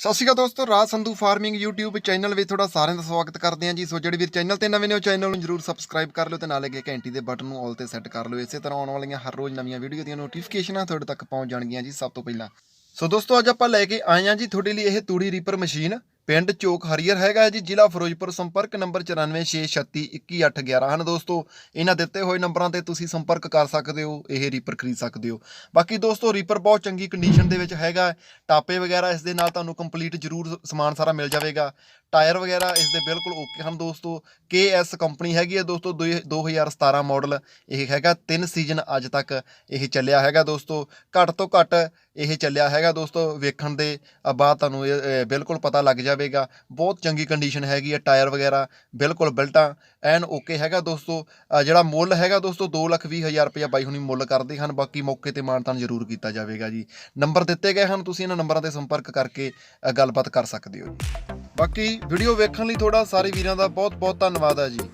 ਸਤਿ ਸ਼੍ਰੀ ਅਕਾਲ ਦੋਸਤੋ, Raj Sandhu farming YouTube channel ਵਿੱਚ ਤੁਹਾਡਾ ਸਾਰਿਆਂ ਦਾ ਸਵਾਗਤ ਕਰਦੇ ਹਾਂ ਜੀ। ਸੋ ਜਿਹੜੇ ਵੀਰ ਚੈਨਲ ਤੇ ਨਵੇਂ ਨੇ, ਉਹ ਚੈਨਲ ਨੂੰ ਜਰੂਰ ਸਬਸਕ੍ਰਾਈਬ ਕਰ ਲਓ ਤੇ ਨਾਲ ਅੱਗੇ ਘੰਟੀ ਦੇ ਬਟਨ ਨੂੰ ਆਲ ਤੇ ਸੈੱਟ ਕਰ ਲਓ। ਇਸੇ ਤਰ੍ਹਾਂ ਆਉਣ ਵਾਲੀਆਂ ਹਰ ਰੋਜ਼ ਨਵੀਆਂ ਵੀਡੀਓ ਦੀਆਂ ਨੋਟੀਫਿਕੇਸ਼ਨਾਂ ਤੁਹਾਡੇ ਤੱਕ ਪਹੁੰਚ ਜਾਣਗੀਆਂ ਜੀ, ਸਭ ਤੋਂ ਪਹਿਲਾਂ। ਸੋ ਦੋਸਤੋ, ਅੱਜ ਆਪਾਂ ਲੈ ਕੇ ਆਏ ਹਾਂ ਜੀ, ਤੁਹਾਡੇ ਲਈ ਇਹ ਤੂੜੀ ਰੀਪਰ ਮਸ਼ੀਨ ਪਿੰਡ ਚੋਕ ਹਰੀਅਰ ਹੈਗਾ ਹੈ ਜੀ, ਜ਼ਿਲ੍ਹਾ ਫਿਰੋਜ਼ਪੁਰ, ਸੰਪਰਕ ਨੰਬਰ 9463362111 ਹਨ ਦੋਸਤੋ, ਇਹਨਾਂ ਦਿੱਤੇ ਹੋਏ ਨੰਬਰਾਂ ਤੇ ਤੁਸੀਂ ਸੰਪਰਕ ਕਰ ਸਕਦੇ ਹੋ, ਇਹ ਰੀਪਰ ਖਰੀਦ ਸਕਦੇ ਹੋ। ਬਾਕੀ ਦੋਸਤੋ, ਰੀਪਰ ਬਹੁਤ ਚੰਗੀ ਕੰਡੀਸ਼ਨ ਦੇ ਵਿੱਚ ਹੈਗਾ ਟਾਪੇ ਵਗੈਰਾ ਇਸ ਦੇ ਨਾਲ ਤੁਹਾਨੂੰ ਕੰਪਲੀਟ ਜ਼ਰੂਰ ਸਮਾਨ ਸਾਰਾ ਮਿਲ ਜਾਵੇਗਾ। ਟਾਇਰ ਵਗੈਰਾ ਇਸ ਦੇ ਬਿਲਕੁਲ ਓਕੇ ਹਨ ਦੋਸਤੋ KS ਕੰਪਨੀ ਹੈਗੀ ਹੈ ਦੋਸਤੋ, ਦੋ- 2017 ਮਾਡਲ, ਇਹ ਹੈਗਾ ਤਿੰਨ ਸੀਜ਼ਨ ਅੱਜ ਤੱਕ ਇਹ ਚੱਲਿਆ ਹੈਗਾ ਦੋਸਤੋ। ਘੱਟ ਤੋਂ ਘੱਟ ਇਹ ਚੱਲਿਆ ਹੈਗਾ ਦੋਸਤੋ ਵੇਖਣ ਦੇ ਬਾਅਦ ਤੁਹਾਨੂੰ ਇਹ ਬਿਲਕੁਲ ਪਤਾ ਲੱਗ ਜਾਵੇਗਾ। ਬਹੁਤ ਚੰਗੀ ਕੰਡੀਸ਼ਨ ਹੈਗੀ ਹੈ ਟਾਇਰ ਵਗੈਰਾ, ਬਿਲਕੁਲ ਬਿਲਟਾਂ, ਐਨ ਓਕੇ ਹੈਗਾ ਦੋਸਤੋ। ਜਿਹੜਾ ਮੁੱਲ ਹੈਗਾ ਦੋਸਤੋ 220000 ਰੁਪਇਆ ਬਾਈ ਹੁਣੀ ਮੁੱਲ ਕਰਦੇ ਹਨ, ਬਾਕੀ ਮੌਕੇ ਤੇ ਮਾਨਤਾਨ ਜ਼ਰੂਰ ਕੀਤਾ ਜਾਵੇਗਾ ਜੀ। ਨੰਬਰ ਦਿੱਤੇ ਗਏ ਹਨ, ਤੁਸੀਂ ਇਹਨਾਂ ਨੰਬਰਾਂ ਤੇ ਸੰਪਰਕ ਕਰਕੇ ਗੱਲਬਾਤ ਕਰ ਸਕਦੇ ਹੋ ਬਾਕੀ ਵੀਡੀਓ ਵੇਖਣ ਲਈ ਤੁਹਾਡਾ ਸਾਰੇ ਵੀਰਾਂ ਦਾ ਬਹੁਤ ਬਹੁਤ ਧੰਨਵਾਦ ਹੈ ਜੀ।